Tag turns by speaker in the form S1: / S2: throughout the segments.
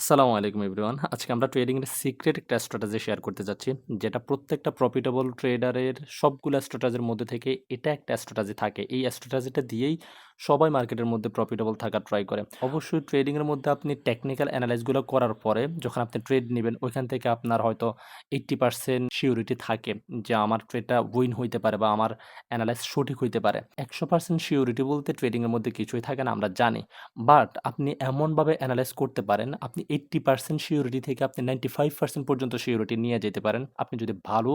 S1: আসসালামু আলাইকুম এভরিওয়ান। আজকে আমরা ট্রেডিং এর সিক্রেট একটা স্ট্র্যাটেজি শেয়ার করতে যাচ্ছি, যেটা প্রত্যেকটা প্রফিটেবল ট্রেডারের সবগুলো স্ট্র্যাটেজির মধ্যে থেকে এটা একটা স্ট্র্যাটেজি থাকে। এই স্ট্র্যাটেজিটা দিয়েই সবাই মার্কেটের মধ্যে প্রফিটেবল থাকার ট্রাই করে। অবশ্যই ট্রেডিং এর মধ্যে আপনি টেকনিক্যাল অ্যানালাইসগুলো করার পরে যখন আপনি ট্রেড নেবেন, ওইখান থেকে আপনার হয়তো এইট্টি পার্সেন্ট সিউরিটি থাকে যে আমার ট্রেডটা উইন হইতে পারে বা আমার অ্যানালাইস সঠিক হইতে পারে। একশো পার্সেন্ট সিউরিটি বলতে ট্রেডিং এর মধ্যে কিছুই থাকে না, আমরা জানি। বাট আপনি এমনভাবে অ্যানালাইজ করতে পারেন, আপনি এইট্টি পার্সেন্ট সিওরিটি থেকে আপনি নাইনটি ফাইভ পার্সেন্ট পর্যন্ত সিওরিটি নিয়ে যেতে পারেন। আপনি যদি ভালো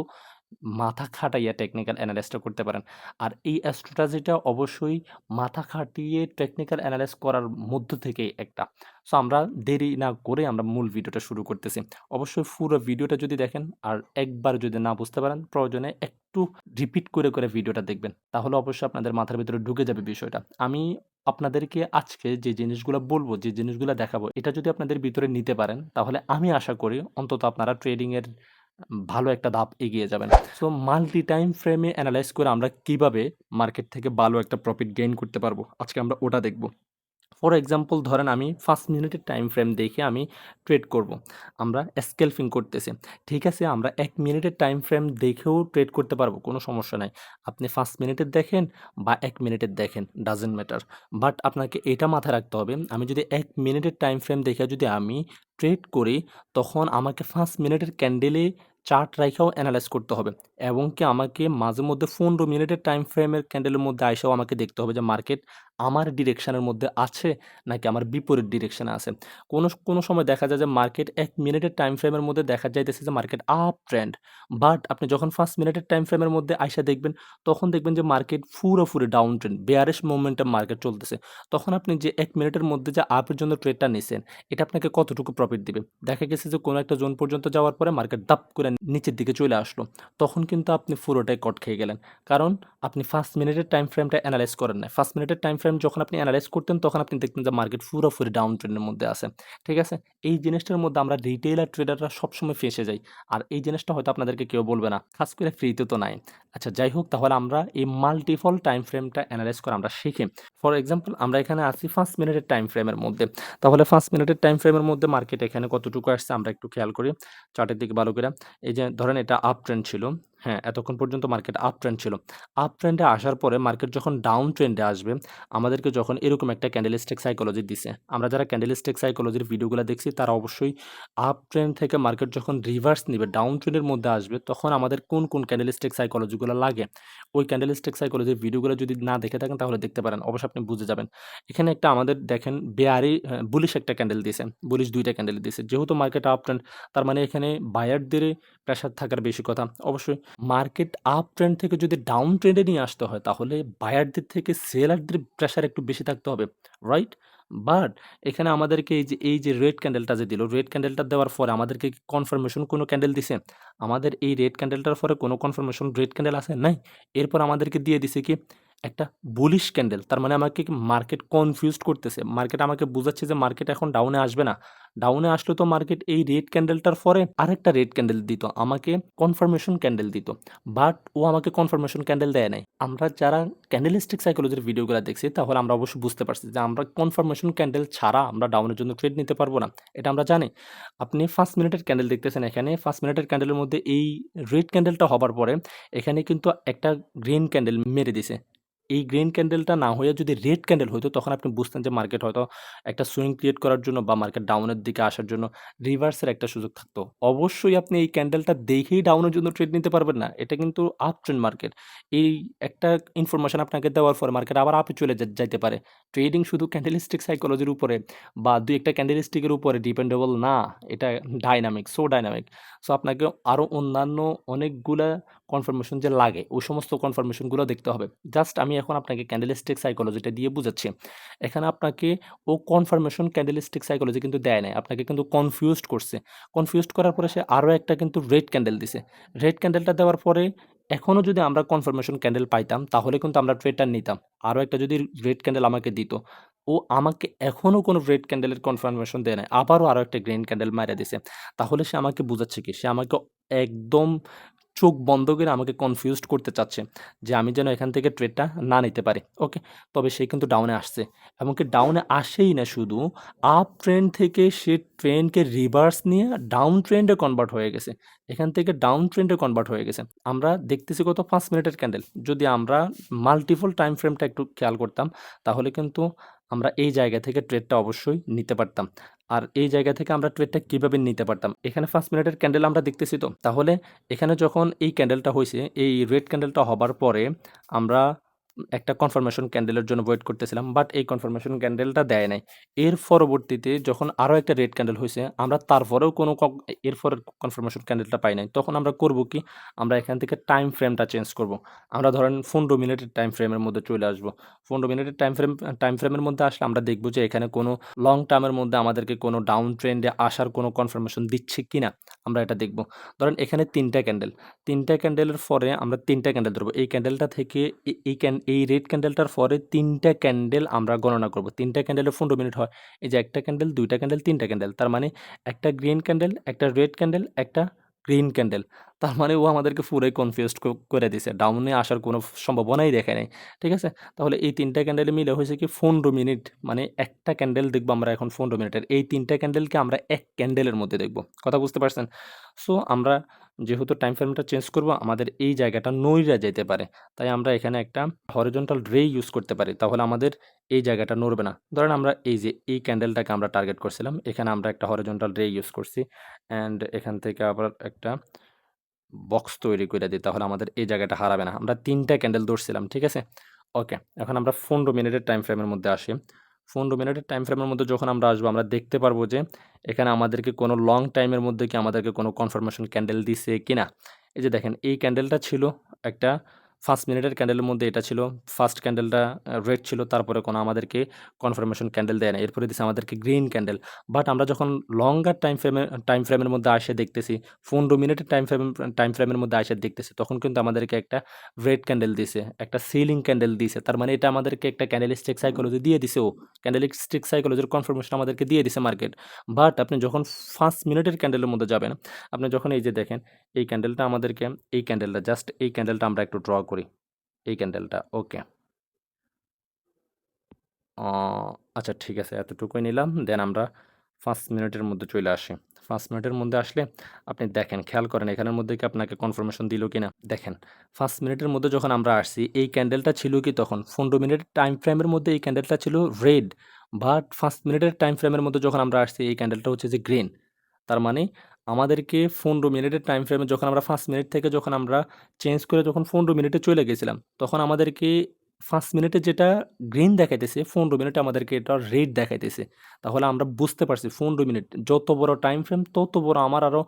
S1: মাথা খাটাইয়া টেকনিক্যাল অ্যানালাইসটা করতে পারেন। আর এই স্ট্র্যাটেজিটা অবশ্যই মাথা খাটিয়ে টেকনিক্যাল অ্যানালাইস করার মধ্য থেকেই একটা। সো আমরা দেরি না করে আমরা মূল ভিডিওটা শুরু করতেছি। অবশ্যই পুরো ভিডিওটা যদি দেখেন আর একবার যদি না বুঝতে পারেন, প্রয়োজনে একটু রিপিট করে করে ভিডিওটা দেখবেন। তাহলে অবশ্যই আপনাদের মাথার ভিতরে ঢুকে যাবে বিষয়টা। আমি আপনাদেরকে আজকে যে জিনিসগুলো বলব, যে জিনিসগুলো দেখাবো, এটা যদি আপনাদের ভিতরে নিতে পারেন, তাহলে আমি আশা করি অন্তত আপনারা ট্রেডিংয়ের ভালো একটা ধাপ এগিয়ে যাবেন। সো মাল্টি টাইম ফ্রেমে অ্যানালাইজ করে আমরা কীভাবে মার্কেট থেকে ভালো একটা প্রফিট গেইন করতে পারব, আজকে আমরা ওটা দেখব। ফর এক্সাম্পল ধরেন আমি ফার্স্ট মিনিটের টাইম ফ্রেম দেখে আমি ট্রেড করব। আমরা স্কেলফিং করতেছি। ঠিক আছে, আমরা এক মিনিটের টাইম ফ্রেম দেখেও ট্রেড করতে পারব, কোনো সমস্যা নাই। আপনি ফার্স্ট মিনিটের দেখেন বা এক মিনিটের দেখেন ডাজেন্ট ম্যাটার বাট আপনাকে এটা মাথায় রাখতে হবে, আমি যদি এক মিনিটের টাইম ফ্রেম দেখে যদি আমি ট্রেড করি, তখন আমাকে ফার্স্ট মিনিটের ক্যান্ডেলে চার্ট রাইখাও অ্যানালাইজ করতে হবে। এবং কি আমাকে মাঝে মধ্যে পনেরো মিনিটের টাইম ফ্রেমের ক্যান্ডেলের মধ্যে আইসাও আমাকে দেখতে হবে যে মার্কেট আমার ডিরেকশানের মধ্যে আছে নাকি আমার বিপরীত ডিরেকশানে আছে? কোনো কোনো সময় দেখা যায় যে মার্কেট এক মিনিটের টাইম ফ্রেমের মধ্যে দেখা যাইতেছে যে মার্কেট আপ ট্রেন্ড বাট আপনি যখন ফার্স্ট মিনিটের টাইম ফ্রেমের মধ্যে আইসা দেখবেন, তখন দেখবেন যে মার্কেট পুরোপুরি down trend bearish momentum market চলতেছে। তখন আপনি যে এক মিনিটের মধ্যে যে আপের জন্য ট্রেডটা নিছেন, এটা আপনাকে কতটুকু প্রফিট দিবে? দেখা গেছে যে কোনো একটা জোন পর্যন্ত যাওয়ার পরে মার্কেট দাপ করে নিচের দিকে চলে আসলো। তখন কিন্তু আপনি পুরোটাই কট খেয়ে গেলেন। কারণ আপনি ফার্স্ট মিনিটের টাইম ফ্রেমটা অ্যানালাইজ করেন না ফার্স্ট মিনিটের টাইম ফ্রেম যখন আপনি অ্যানালাইজ করতেন, তখন আপনি দেখতেন যে মার্কেট পুরোপুরি ডাউন ট্রেন্ডের মধ্যে আছে। ঠিক আছে? এই জিনিসটার মধ্যে আমরা রিটেইলার ট্রেডাররা সবসময় ফেসে যাই। আর এই জিনিসটা হয়তো আপনাদেরকে কেউ বলবে না। খাস করে ফ্রিতে তো নাই। আচ্ছা যাই হোক, তাহলে আমরা এই মাল্টিফল টাইম ফ্রেমটা অ্যানালাইজ করে আমরা শিখি। ফর এক্সাম্পল আমরা এখানে আসি ফার্স্ট মিনিটের টাইম ফ্রেমের মধ্যে। তাহলে ফার্স্ট মিনিটের টাইম ফ্রেমের মধ্যে মার্কেট এখানে কতটুকু আসছে, আমরা একটু খেয়াল করি। চার্টের দিকে ভালো করে। এই যে ধরেন এটা আপ ট্রেন্ড ছিল। হ্যাঁ এতক্ষণ পর্যন্ত মার্কেট আপ ট্রেন্ড ছিল। আপ ট্রেন্ডে আসার পরে মার্কেট যখন ডাউন ট্রেন্ডে আসবে, আমাদেরকে যখন এরকম একটা ক্যান্ডেলিস্টিক সাইকোলজি দিছে। আমরা যারা ক্যান্ডেলিস্টিক সাইকোলজির ভিডিওগুলো দেখছি, তারা অবশ্যই আপ ট্রেন্ড থেকে মার্কেট যখন রিভার্স নিবে ডাউন ট্রেন্ডের মধ্যে আসবে, তখন আমাদের কোন কোন ক্যান্ডেলিস্টিক সাইকোলজিগুলো লাগে? ওই ক্যান্ডেলিস্টিক সাইকোলজির ভিডিওগুলো যদি না দেখে থাকেন, তাহলে দেখতে পারেন, অবশ্যই আপনি বুঝে যাবেন। এখানে একটা আমাদের দেখেন বেয়ারি বুলিশ একটা ক্যান্ডেল দিয়েছে বুলিশ দুইটা ক্যান্ডেল দিয়েছে যেহেতু মার্কেট আপ ট্রেন্ড তার মানে এখানে বায়ারদের প্রেশার থাকার বেশি কথা। অবশ্যই মার্কেট আপ ট্রেন্ড থেকে যদি ডাউন ট্রেন্ডে নিয়ে আসতে হয়, তাহলে বায়ারদের থেকে সেলারদের প্রেশার একটু বেশি থাকতে হবে রাইট বাট এখানে আমাদেরকে এই যে এই যে রেড ক্যান্ডেলটা যে দিল রেড ক্যান্ডেলটা দেওয়ার পরে আমাদেরকে কনফার্মেশন কোনো ক্যান্ডেল দিছে? আমাদের এই রেড ক্যান্ডেলটার পরে কোনো কনফার্মেশন রেড ক্যান্ডেল আছে নাই? এরপর আমাদেরকে দিয়ে দিছে কি? একটা বুলিশ ক্যান্ডেল তার মানে আমাকে মার্কেট কনফিউজড করতেছে? মার্কেট আমাকে বোঝাচ্ছে যে মার্কেট এখন ডাউনে আসবে না। ডাউনে আসলে তো মার্কেট এই রেড ক্যান্ডেলটার পরে আরেকটা রেড ক্যান্ডেল দিত, আমাকে কনফার্মেশন ক্যান্ডেল দিত। বাট ও আমাকে কনফার্মেশন ক্যান্ডেল দেয় নাই। আমরা যারা ক্যান্ডেলিস্টিক সাইকোলজির ভিডিওগুলো দেখছি, তাহলে আমরা অবশ্যই বুঝতে পারছি যে আমরা কনফার্মেশন ক্যান্ডেল ছাড়া আমরা ডাউনের জন্য ট্রেড নিতে পারব না। এটা আমরা জানি। আপনি ফার্স্ট মিনিটের ক্যান্ডেল দেখতেছেন এখানে ফার্স্ট মিনিটের ক্যান্ডেলের মধ্যে এই রেড ক্যান্ডেলটা হবার পরে এখানে কিন্তু একটা গ্রিন ক্যান্ডেল মেরে দিছে। এই গ্রিন ক্যান্ডেলটা না হয়ে যদি রেড ক্যান্ডেল হইতো, তখন আপনি বুঝতেন যে মার্কেট হয়তো একটা সুইং ক্রিয়েট করার জন্য বা মার্কেট ডাউনের দিকে আসার জন্য রিভার্সের একটা সুযোগ থাকতো। অবশ্যই আপনি এই ক্যান্ডেলটা দেখেই ডাউনের জন্য ট্রেড নিতে পারবেন না। এটা কিন্তু আপ ট্রেন্ড মার্কেট এই একটা ইনফরমেশন আপনাকে দেওয়ার পর মার্কেট আবার আপে চলে যাইতে পারে। ট্রেডিং শুধু ক্যান্ডেলিস্টিক সাইকোলজির উপরে বা দুই একটা ক্যান্ডেলিস্টিকের উপরে ডিপেন্ডেবল না, এটা ডাইনামিক সো ডাইনামিক সো আপনাকে আরও অন্যান্য অনেকগুলা কনফার্মেশন যে লাগে, ওই সমস্ত কনফার্মেশনগুলো দেখতে হবে। জাস্ট আমি এখন আপনাকে ক্যান্ডেলিস্টিক সাইকোলজিটা দিয়ে বুঝাচ্ছি। এখানে আপনাকে ও কনফার্মেশন ক্যান্ডেলিস্টিক সাইকোলজি কিন্তু দেয় নাই, আপনাকে কিন্তু কনফিউজড করছে। কনফিউজড করার পরে সে আরও একটা কিন্তু রেড ক্যান্ডেল দিছে। রেড ক্যান্ডেলটা দেওয়ার পরে এখনও যদি আমরা কনফার্মেশন ক্যান্ডেল পাইতাম, তাহলে কিন্তু আমরা ট্রেডটা নিতাম। আরও একটা যদি রেড ক্যান্ডেল আমাকে দিত, ও আমাকে এখনও কোনো রেড ক্যান্ডেলের কনফার্মেশন দেয় নাই, আবারও আরও একটা গ্রিন ক্যান্ডেল মারা দিছে। তাহলে সে আমাকে বোঝাচ্ছে কি, সে আমাকে একদম চোখ বন্ধ করে আমাকে কনফিউজড করতে চাচ্ছে যে আমি যেন এখান থেকে ট্রেডটা না নিতে পারি ওকে তবে সে কিন্তু ডাউনে আসছে, এমনকি ডাউনে আসেই না শুধু আপ ট্রেন্ড থেকে সে ট্রেনকে রিভার্স নিয়ে ডাউন ট্রেন্ডে কনভার্ট হয়ে গেছে, এখান থেকে ডাউন ট্রেন্ডে কনভার্ট হয়ে গেছে। আমরা দেখতেছি কত পাঁচ মিনিটের ক্যান্ডেল যদি আমরা মাল্টিপল টাইম ফ্রেমটা একটু খেয়াল করতাম, তাহলে কিন্তু আমরা এই জায়গা থেকে ট্রেডটা অবশ্যই নিতে পারতাম। আর এই জায়গা থেকে আমরা ট্রেডটা কীভাবে নিতে পারতাম? এখানে ফার্স্ট মিনিটের ক্যান্ডেল আমরা দেখতেছি তো। তাহলে এখানে যখন এই ক্যান্ডেলটা হয়েছে এই রেড ক্যান্ডেলটা হবার পরে আমরা একটা কনফার্মেশন ক্যান্ডেলের জন্য ওয়েট করতেছিলাম বাট এই কনফার্মেশন ক্যান্ডেলটা দেয় নাই। এর পরবর্তীতে যখন আরও একটা রেড ক্যান্ডেল হয়েছে, আমরা তারপরেও কোনো এরপরের কনফার্মেশন ক্যান্ডেলটা পাই নাই। তখন আমরা করব কি? আমরা এখান থেকে টাইম ফ্রেমটা চেঞ্জ করব। আমরা ধরেন পনেরো মিনিটের টাইম ফ্রেমের মধ্যে চলে আসব। পনেরো মিনিটের টাইম ফ্রেম টাইম ফ্রেমের মধ্যে আসলে আমরা দেখব যে এখানে কোনো লং টার্মের মধ্যে আমাদেরকে কোনো ডাউন ট্রেন্ডে আসার কোনো কনফার্মেশন দিচ্ছে কি না আমরা এটা দেখব। ধরেন এখানে তিনটা ক্যান্ডেল তিনটা ক্যান্ডেলের পরে আমরা তিনটা ক্যান্ডেল ধরবো। এই ক্যান্ডেলটা থেকে এই ক্যান এই রেড ক্যান্ডেলটার পরে তিনটা ক্যান্ডেল আমরা গণনা করব। তিনটা ক্যান্ডেলে পনেরো মিনিট হয়। এই যে একটা ক্যান্ডেল দুইটা ক্যান্ডেল তিনটা ক্যান্ডেল তার মানে একটা গ্রিন ক্যান্ডেল একটা রেড ক্যান্ডেল একটা গ্রিন ক্যান্ডেল তার মানে ও আমাদেরকে পুরোই কনফিউজড করে দিছে। ডাউনে আসার কোনো সম্ভাবনাই দেখায় নেই। ঠিক আছে? তাহলে এই তিনটা ক্যান্ডেল মিলে হয়েছে কি পনেরো মিনিট। মানে একটা ক্যান্ডেল দেখব আমরা এখন পনেরো মিনিটের। এই তিনটা ক্যান্ডেলকে আমরা এক ক্যান্ডেলের মধ্যে দেখব। কথা বুঝতে পারছেন? সো আমরা যেহেতু টাইম ফ্রেমটা চেঞ্জ করব, আমাদের এই জায়গাটা নইরা যেতে পারে। তাই আমরা এখানে একটা হরিজন্টাল রে ইউজ করতে পারি, তাহলে আমাদের এই জায়গাটা নড়বে না। ধরেন আমরা এই যে এই ক্যান্ডেলটাকে আমরা টার্গেট করছিলাম, এখানে আমরা একটা হরিজন্টাল রে ইউজ করছি অ্যান্ড এখান থেকে আবার একটা বক্স তৈরি করে দিই, তাহলে আমাদের এই জায়গাটা হারাবে না। আমরা তিনটা ক্যান্ডেল ধরছিলাম, ঠিক আছে? ওকে এখন আমরা পনেরো মিনিটের টাইম ফ্রেমের মধ্যে আসি। পনেরো মিনিটের টাইম ফ্রেমের মধ্যে যখন আমরা আসব, আমরা দেখতে পারব যে এখানে আমাদেরকে কোনো লং টাইমের মধ্যে কি আমাদেরকে কোনো কনফার্মেশন ক্যান্ডেল দিছে কিনা। এই যে দেখেন, এই ক্যান্ডেলটা ছিল একটা ফার্স্ট মিনিটের ক্যান্ডেলের মধ্যে এটা ছিল। ফার্স্ট ক্যান্ডেলটা রেড ছিল, তারপরে কোনো আমাদেরকে কনফার্মেশন ক্যান্ডেল দেয় না এরপরে দিছে আমাদেরকে গ্রিন ক্যান্ডেল। বাট আমরা যখন লঙ্গার টাইম ফ্রেমের টাইম ফ্রেমের মধ্যে আসে দেখতেছি, পনেরো মিনিটের টাইম ফ্রেম টাইম ফ্রেমের মধ্যে আসে দেখতেছি, তখন কিন্তু আমাদেরকে একটা রেড ক্যান্ডেল দিছে, একটা সিলিং ক্যান্ডেল দিছে। তার মানে এটা আমাদেরকে একটা ক্যান্ডেলিস্টিক সাইকোলজি দিয়ে দিছে ও। ক্যান্ডেল ক্যান্ডেলিস্টিক সাইকোলজির কনফার্মেশন আমাদেরকে দিয়ে দিছে মার্কেট বাট আপনি যখন ফার্স্ট মিনিটের ক্যান্ডেলের মধ্যে যাবেন, আপনি যখন এই যে দেখেন এই ক্যান্ডেলটা আমাদেরকে, এই ক্যান্ডেলটা জাস্ট এই ক্যান্ডেলটা আমরা একটু ড্র করি। এই ক্যান্ডেলটা ওকে আচ্ছা ঠিক আছে, এতটুকুই নিলাম দেন আমরা ফার্স্ট মিনিটের মধ্যে চলে আসি। ফার্স্ট মিনিটের মধ্যে আসলে আপনি দেখেন, খেয়াল করেন, এখানের মধ্যে কি আপনাকে কনফার্মেশন দিল কি না দেখেন ফার্স্ট মিনিটের মধ্যে যখন আমরা আসছি, এই ক্যান্ডেলটা ছিল কি তখন? পনেরো মিনিটের টাইম ফ্রেমের মধ্যে এই ক্যান্ডেলটা ছিল রেড বাট ফার্স্ট মিনিটের টাইম ফ্রেমের মধ্যে যখন আমরা আসছি, এই ক্যান্ডেলটা হচ্ছে যে গ্রিন তার মানে আমাদেরকে পনেরো মিনিটের টাইম ফ্রেমে যখন আমরা ফার্স্ট মিনিট থেকে যখন আমরা চেঞ্জ করে যখন পনেরো মিনিটে চলে গেছিলাম, তখন আমাদেরকে ফার্স্ট মিনিটে যেটা গ্রিন দেখাইতেছে পনেরো মিনিটে আমাদেরকে এটা রেড দেখাইতেছে। তাহলে আমরা বুঝতে পারছি পনেরো মিনিট যত বড় টাইম ফ্রেম তত বড় আমার আরও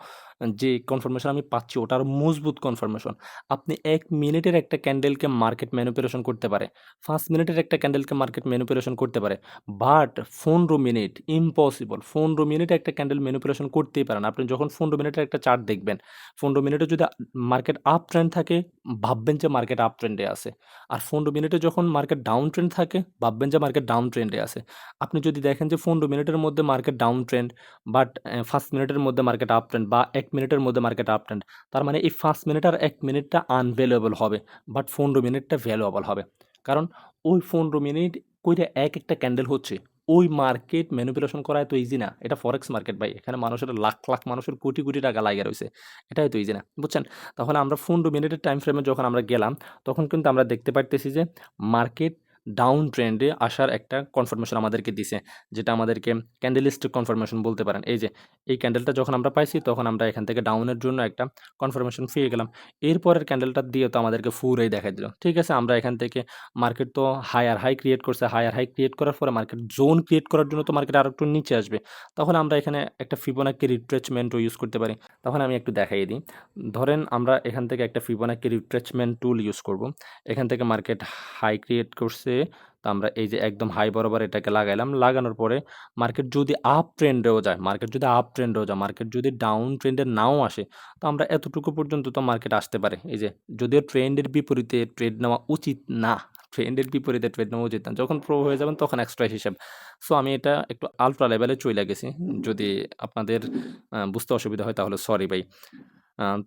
S1: যে কনফার্মেশন আমি পাচ্ছি ওটা আরও মজবুত কনফার্মেশন আপনি এক মিনিটের একটা ক্যান্ডেলকে মার্কেট ম্যানুপুলেশন করতে পারে, পাঁচ মিনিটের একটা ক্যান্ডেলকে মার্কেট ম্যানুপুলেশন করতে পারে বাট পনেরো মিনিট ইম্পসিবল পনেরো মিনিটে একটা ক্যান্ডেল ম্যানুপুলেশন করতেই পারেন আপনি যখন পনেরো মিনিটের একটা চার্ট দেখবেন, পনেরো মিনিটে যদি মার্কেট আপ ট্রেন্ড থাকে, ভাববেন যে মার্কেট আপ ট্রেন্ডে আছে। আর পনেরো মিনিটে যখন মার্কেট ডাউন ট্রেন্ড থাকে, ভাববেন যে মার্কেট ডাউন ট্রেন্ডে আছে। আপনি যদি দেখেন যে পনেরো মিনিটের মধ্যে market down trend but first মিনিটের মধ্যে মার্কেট আপ ট্রেন্ড বা এক মিনিটের মধ্যে মার্কেট আপ ট্রেন্ড তার মানে এই ফার্স্ট মিনিট আর এক মিনিটটা আনভ্যালুয়েবল হবে বাট পনেরো মিনিটটা ভ্যালুয়েবল হবে। কারণ ওই পনেরো মিনিট কইটা এক একটা ক্যান্ডেল হচ্ছে, ওই মার্কেট ম্যানিপুলেশন করা এত ইজি না। এটা ফরেক্স মার্কেট ভাই, এখানে মানুষের লাখ লাখ মানুষের কোটি কোটি টাকা লাগিয়ে রয়েছে এটাই তো ইজি না, বুঝছেন? তাহলে আমরা পনেরো মিনিটের টাইম ফ্রেমে যখন আমরা গেলাম, তখন কিন্তু আমরা দেখতে পারতেছি যে মার্কেট ডাউন ট্রেন্ডে আসার একটা কনফার্মেশন আমাদেরকে দিছে, যেটা আমাদেরকে ক্যান্ডেলিস্টিক কনফার্মেশন বলতে পারেন। এই যে, এই ক্যান্ডেলটা যখন আমরা পাইছি, তখন আমরা এখান থেকে ডাউনের জন্য একটা কনফার্মেশন পেয়ে গেলাম। এরপরের ক্যান্ডেলটা দিয়ে তো আমাদেরকে ফুরেই দেখা দিল। ঠিক আছে, আমরা এখান থেকে মার্কেট তো হায়ার হাই ক্রিয়েট করছে। হায়ার হাই ক্রিয়েট করার পরে মার্কেট জোন ক্রিয়েট করার জন্য তো মার্কেট আরও একটু নিচে আসবে। তখন আমরা এখানে একটা ফিবোনাকি রিট্রেচমেন্টও ইউজ করতে পারি। তখন আমি একটু দেখাই দিই। ধরেন আমরা এখান থেকে একটা ফিবোনাকি রিট্রেচমেন্ট টুল ইউজ করব। এখান থেকে মার্কেট হাই ক্রিয়েট করছে তো আমরা এই যে একদম হাই বরাবর এটাকে লাগাইলাম, লাগানোর পরে মার্কেট যদি আপ ট্রেন্ডেও যায় মার্কেট যদি আপ ট্রেন্ডেও যায় মার্কেট যদি ডাউন ট্রেন্ডে নাও আসে, তো আমরা এতটুকু পর্যন্ত তো মার্কেট আসতে পারে এই যে যদিও ট্রেন্ডের বিপরীতে ট্রেড নেওয়া উচিত না ট্রেন্ডের বিপরীতে ট্রেড নেওয়া উচিত না, যখন প্রো হয়ে যাবেন তখন এক্সট্রা হিসাব সো আমি এটা একটু আলট্রা লেভেলে চলে গেছি, যদি আপনাদের বুঝতে অসুবিধা হয় তাহলে সরি ভাই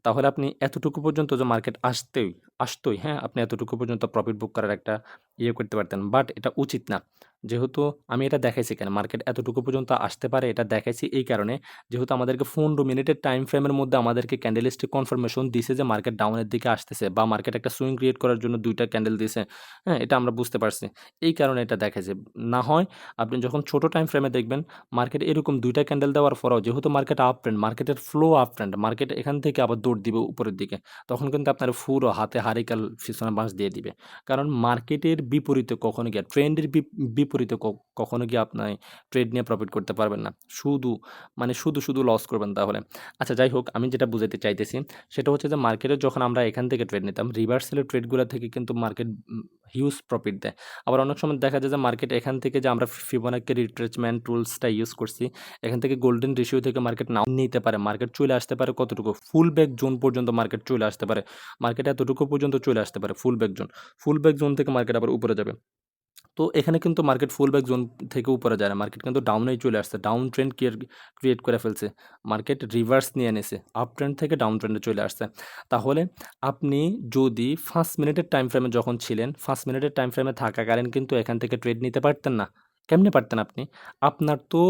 S1: তাহলে আপনি এতটুকু পর্যন্ত যে মার্কেট আসতেই, আসতোই হ্যাঁ? আপনি এতটুকু পর্যন্ত প্রফিট বুক করার একটা ইয়ে করতে পারতেন। বাট এটা উচিত না। যেহেতু আমি এটা দেখাইছি কেন? মার্কেট এতটুকু পর্যন্ত আসতে পারে এটা দেখাইছি এই কারণে, যেহেতু আমাদেরকে 15 মিনিটের টাইম ফ্রেমের মধ্যে আমাদেরকে ক্যান্ডেলস্টিক কনফার্মেশন দিছে যে মার্কেট ডাউনের দিকে আসতেছে বা মার্কেট একটা সুইং ক্রিয়েট করার জন্য দুইটা ক্যান্ডেল দিছে। হ্যাঁ? এটা আমরা বুঝতে পারছি। এই কারণে এটা দেখাইছে। না হয় আপনি যখন ছোট টাইম ফ্রেমে দেখবেন মার্কেট এরকম দুইটা ক্যান্ডেল দেওয়ার পরেও যেহেতু মার্কেট আপ ট্রেন্ড, মার্কেটের ফ্লো আপ ট্রেন্ড, মার্কেট এখান থেকে আবার দৌড় দিবে উপরের দিকে। তখন কিন্তু আপনার পুরো হাতে হারিকাল পিছনে বাঁশ দিয়ে দিবে। কারণ মার্কেটের বিপরীতে কখনো গিয়ে ট্রেন্ডের বিপ বিপরীতে কখনো গিয়ে আপনি ট্রেড নিয়ে প্রফিট করতে পারবেন না। শুধু মানে শুধু, শুধু লস করবেন তাহলে। আচ্ছা যাই হোক আমি যেটা বুঝাইতে চাইতেছি সেটা হচ্ছে যে মার্কেটে যখন আমরা এখান থেকে ট্রেড নিতাম রিভার্সালের ট্রেডগুলো থেকে কিন্তু মার্কেট হিউজ প্রফিট দেয়। আবার অনেক সময় দেখা যায় যে মার্কেট এখান থেকে যে আমরা ফিবোনাক্কি রিট্রেচমেন্ট টুলসটা ইউজ করছি, এখান থেকে গোল্ডেন রেশিও থেকে মার্কেট নাও নিতে পারে। মার্কেট চলে আসতে পারে কতটুকু? ফুল ব্যাক জোন পর্যন্ত মার্কেট চলে আসতে পারে। মার্কেট এতটুকু পর্যন্ত চলে আসতে পারে full back zone. Full back zone থেকে মার্কেট আবার উপরে যাবে। তো এখানে কিন্তু মার্কেট ফুল ব্যাক জোন থেকে উপরে যায় না। মার্কেট কিন্তু ডাউনেই চলে আসছে। ডাউন ট্রেন্ড ক্রিয়েট ক্রিয়েট করে ফেলছে। মার্কেট রিভার্স নিয়ে এনেছে আপ ট্রেন্ড থেকে ডাউন ট্রেন্ডে চলে আসছে। তাহলে আপনি যদি ফার্স্ট মিনিটের টাইম ফ্রেমে যখন ছিলেন, ফার্স্ট মিনিটের টাইম ফ্রেমে থাকাকালীন কিন্তু এখান থেকে ট্রেড নিতে পারতেন না। কেমনে পারতেন আপনি? আপনার তো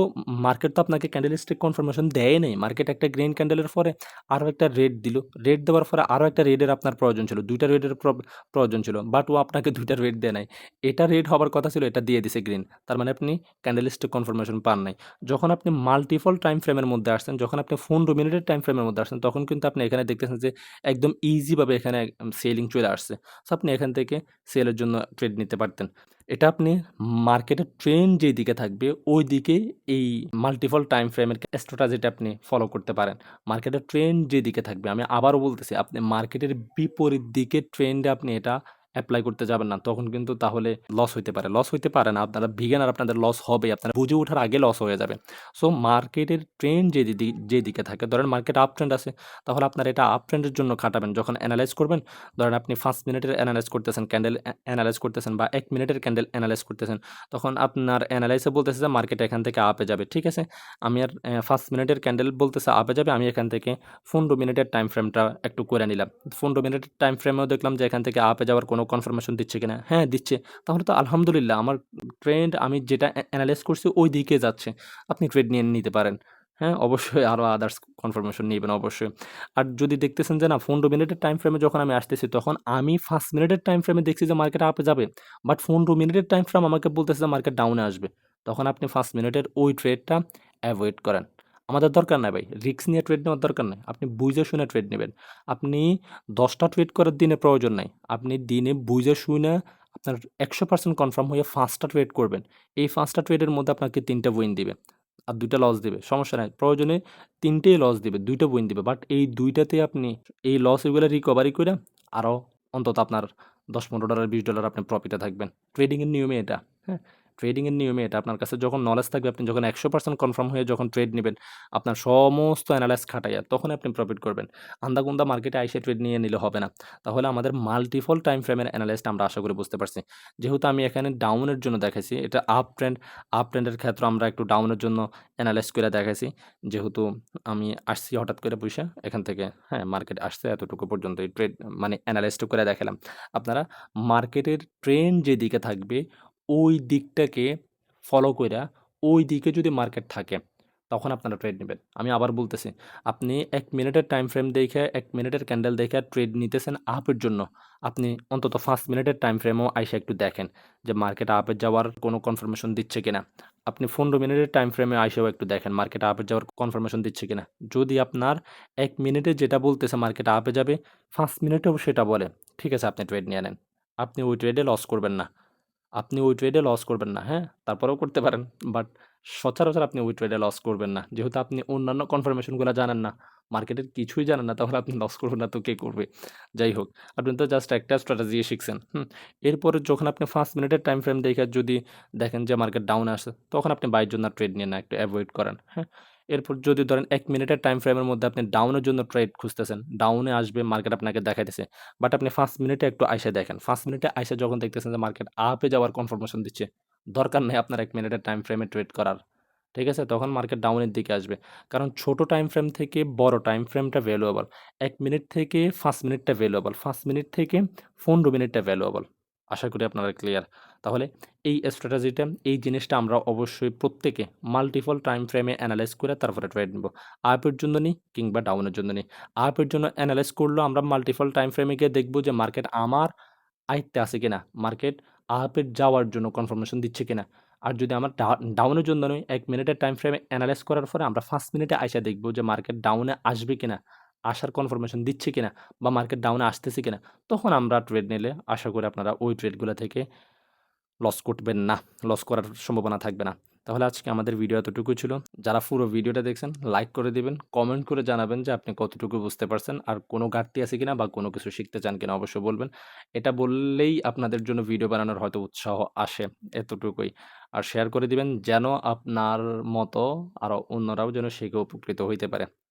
S1: মার্কেট তো আপনাকে ক্যান্ডেলস্টিক কনফার্মেশন দেয় নাই। মার্কেট একটা গ্রিন ক্যান্ডেলের পরে আরও একটা রেড দিল। রেড দেওয়ার পরে আরও একটা রেডের আপনার প্রয়োজন ছিল। ২ টা রেডের প্র প্রয়োজন ছিল। বাট ও আপনাকে ২ টা রেড দেয় নাই। এটা রেড হবার কথা ছিল, এটা দিয়ে দিছে গ্রিন। তার মানে আপনি ক্যান্ডেলস্টিক কনফার্মেশন পান নাই। যখন আপনি মাল্টিপল টাইম ফ্রেমের মধ্যে আসছেন, যখন আপনি 15 মিনিটের টাইম ফ্রেমের মধ্যে আসছেন, তখন কিন্তু আপনি এখানে দেখতেছেন যে একদম ইজিভাবে এখানে সেলিং চলে আসছে। সো আপনি এখান থেকে সেলের জন্য ট্রেড নিতে পারতেন। এটা আপনি মার্কেটের ট্রেন্ড যেদিকে থাকবে, ওই দিকে এই মাল্টিপল টাইম ফ্রেমের স্ট্র্যাটাজিটা আপনি ফলো করতে পারেন। মার্কেটের ট্রেন্ড যেদিকে থাকবে, আমি আবারও বলতেছি, আপনি মার্কেটের বিপরীত দিকে ট্রেন্ডে আপনি এটা এপ্লাই করতে যাবেন না। তখন কিন্তু তাহলে লস হইতে পারে। লস হইতে পারে না। আপনারা বিগিনার আপনাদের লস হবে আপনারা বুঝে ওঠার আগে লস হয়ে যাবে। সো মার্কেটের ট্রেন্ড যেদিদি যেদিকে থাকে ধরেন মার্কেট আপ ট্রেন্ড আছে। তাহলে আপনারা এটা আপ ট্রেন্ডের জন্য খাটাবেন। যখন অ্যানালাইজ করবেন, ধরেন আপনি 5 মিনিটের এনালাইজ করতেছেন, ক্যান্ডেল এ এনালাইজ করতেছেন বা এক মিনিটের ক্যান্ডেল এনালাইজ করতেছেন। তখন আপনার অ্যানালাইসে বলতেছে যে মার্কেট এখান থেকে আপে যাবে। ঠিক আছে? আমি আর 5 মিনিটের ক্যান্ডেল বলতেছে আপে যাবে। আমি এখান থেকে 15 মিনিটের টাইম ফ্রেমটা একটু করে নিলাম। 15 মিনিটের টাইম ফ্রেমেও দেখলাম যে এখান থেকে আপে যাওয়ার কোনো কনফার্মেশন দিচ্ছে কিনা। হ্যাঁ, দিচ্ছে। তাহলে তো আলহামদুলিল্লাহ আমার ট্রেন্ড আমি যেটা এ এনালাইজ করছি ওই দিকে যাচ্ছে। আপনি ট্রেড নিয়ে নিতে পারেন। হ্যাঁ, অবশ্যই আরও আদার্স কনফার্মেশন নেবেন অবশ্যই। আর যদি দেখতেছেন যে না 15 মিনিটের টাইম ফ্রেমে যখন আমি আসতেছি তখন আমি ফার্স্ট মিনিটের টাইম ফ্রেমে দেখছি যে মার্কেট আপে যাবে। বাট 15 মিনিটের টাইম ফ্রেম আমাকে বলতেছে যে মার্কেট ডাউনে আসবে। তখন আপনি ফার্স্ট মিনিটের ওই ট্রেডটা এভয়েড করেন। আমাদের দরকার নাই ভাই। রিস্ক নিয়ে ট্রেড নেওয়ার দরকার নাই। আপনি বুঝে শুনে ট্রেড নেবেন আপনি ১০ টা ট্রেড করার দিনে প্রয়োজন নাই। আপনি দিনে বুঝে শুনে আপনার ১০০% কনফার্ম হয়ে ৫ টা ট্রেড করবেন। এই ৫ টা ট্রেডের মধ্যে আপনাকে ৩ টা উইন দিবে। আর দুইটা লস দিবে। সমস্যা নাই। প্রয়োজনে তিনটেই লস দিবে। ২ টা উইন দিবে। বাট এই ২ টাতে আপনি এই লস এগুলা রিকভারি করে আরও অন্তত আপনার $১০-১৫ $২০ আপনি প্রফিটে থাকবেন। ট্রেডিংয়ের নিয়মে এটা। হ্যাঁ? ট্রেডিং এর নিয়মে এটা। আপনার কাছে যখন নলেজ থাকবে আপনি যখন ১০০% কনফার্ম হয়ে যখন ট্রেড নেবেন আপনার সমস্ত এনালাইজ খাটাইয়া তখন আপনি প্রফিট করবেন। আন্ধাগুন্দা মার্কেটে আইসা ট্রেড নিয়ে নিলে হবে না। তাহলে আমাদের মাল্টিপল টাইম ফ্রেমের এনালাইজটা আমরা আশা করি বুঝতে পারছি। যেহেতু আমি এখানে ডাউনের জন্য দেখাইছি, এটা আপ ট্রেন্ড, আপ ট্রেন্ডের ক্ষেত্রে আমরা একটু ডাউনের জন্য অ্যানালাইস করে দেখাইছি। যেহেতু আমি আসছি হঠাৎ করে পয়সা এখান থেকে হ্যাঁ, মার্কেট আসছে এতটুকু পর্যন্ত এই ট্রেড মানে অ্যানালাইসটা করে দেখালাম আপনারা মার্কেটের ট্রেন যেদিকে থাকবে ওই দিকটাকে ফলো কইরা ওই দিকে যদি মার্কেট থাকে তখন আপনারা ট্রেড নেবেন আমি আবার বলতেছি, আপনি এক মিনিটের টাইম ফ্রেম দেখে এক মিনিটের ক্যান্ডেল দেইখা ট্রেড নিতেছেন আপের জন্য। আপনি অন্তত ৫ মিনিটের টাইম ফ্রেমেও আইসা একটু দেখেন যে মার্কেট আপে যাওয়ার কোনো কনফার্মেশন দিচ্ছে কিনা। আপনি ১৫ মিনিটের টাইম ফ্রেমে আইসাও একটু দেখেন মার্কেট আপে যাওয়ার কনফার্মেশন দিচ্ছে কিনা। যদি আপনার এক মিনিটে যেটা বলতেছে মার্কেট আপে যাবে, ৫ মিনিটেও সেটা বলে, ঠিক আছে আপনি ট্রেড নিয়ে নেন। আপনি ওই ট্রেডে লস করবেন না। আপনি ওই ট্রেডে লস করবেন না। হ্যাঁ? তারপরেও করতে পারেন। বাট সচরাচর আপনি ওই ট্রেডে লস করবেন না। যেহেতু আপনি অন্যান্য কনফার্মেশনগুলো জানেন না, মার্কেটের কিছুই জানেন না তাহলে আপনি লস করবেন না তো কে করবে? যাই হোক, আপনি তো জাস্ট একটা স্ট্র্যাটেজি শিখছেন। হুম? এরপরে যখন আপনি ৫ মিনিটের টাইম ফ্রেম দেখে যদি দেখেন যে মার্কেট ডাউন আসে তখন আপনি বাইয়ের জন্য ট্রেড নিয়ে না। একটু অ্যাভয়েড করেন। হ্যাঁ? এরপর যদি ধরেন এক মিনিটের টাইম ফ্রেমের মধ্যে আপনি ডাউনের জন্য ট্রেড খুঁজতেছেন। ডাউনে আসবে মার্কেট আপনাকে দেখাইতেছে। বাট আপনি ৫ মিনিটে একটু আইসা দেখেন। ৫ মিনিটে আইসা যখন দেখতেছেন যে মার্কেট আপে যাওয়ার কনফার্মেশন দিচ্ছে, দরকার নাই আপনার এক মিনিটের টাইম ফ্রেমে ট্রেড করার। ঠিক আছে? তখন মার্কেট ডাউনের দিকে আসবে। কারণ ছোট টাইম ফ্রেম থেকে বড় টাইম ফ্রেমটা ভ্যালুয়েবল। এক মিনিট থেকে ৫ মিনিটটা ভ্যালুয়েবল। ৫ মিনিট থেকে ১৫ মিনিটটা ভ্যালুয়েবল। আশা করি আপনারা ক্লিয়ার। তাহলে এই স্ট্র্যাটেজিটা, এই জিনিসটা আমরা অবশ্যই প্রত্যেকে মাল্টিপল টাইম ফ্রেমে এনালাইজ করে তারপরে ট্রেড নিব। আপের জন্য নিই কিংবা ডাউনের জন্য নিই। আপের জন্য এনালাইজ করলেও আমরা মাল্টিপল টাইম ফ্রেমে গিয়ে দেখব যে মার্কেট আমার আয়ত্তে আছে কিনা। মার্কেট আপে যাওয়ার জন্য কনফার্মেশন দিচ্ছে কিনা। আর যদি আমার ডাউনের জন্য নয় এক মিনিটের টাইম ফ্রেমে এনালাইজ করার পরে আমরা ফার্স্ট মিনিটে আইসা দেখব যে মার্কেট ডাউনে আসবে কিনা, আসার কনফার্মেশন দিচ্ছে কিনা বা মার্কেট ডাউনে আসতেছে কিনা। তখন আমরা ট্রেড নিলে আশা করি আপনারা ওই ট্রেডগুলো থেকে লস করবেন না। লস করার সম্ভাবনা থাকবে না। তাহলে আজকে আমাদের ভিডিও এতটুকুই ছিল। যারা পুরো ভিডিওটা দেখছেন লাইক করে দিবেন, কমেন্ট করে জানাবেন যে আপনি কতটুকু বুঝতে পারছেন। আর কোনো ঘাটতি আছে কিনা বা কোনো কিছু শিখতে চান কিনা অবশ্যই বলবেন। এটা বললেই আপনাদের জন্য ভিডিও বানানোর হয়তো উৎসাহ আসে। এতটুকুই। আর শেয়ার করে দিবেন যেন আপনার মতো আরও অন্যরাও যেন শিখে উপকৃত হইতে পারে।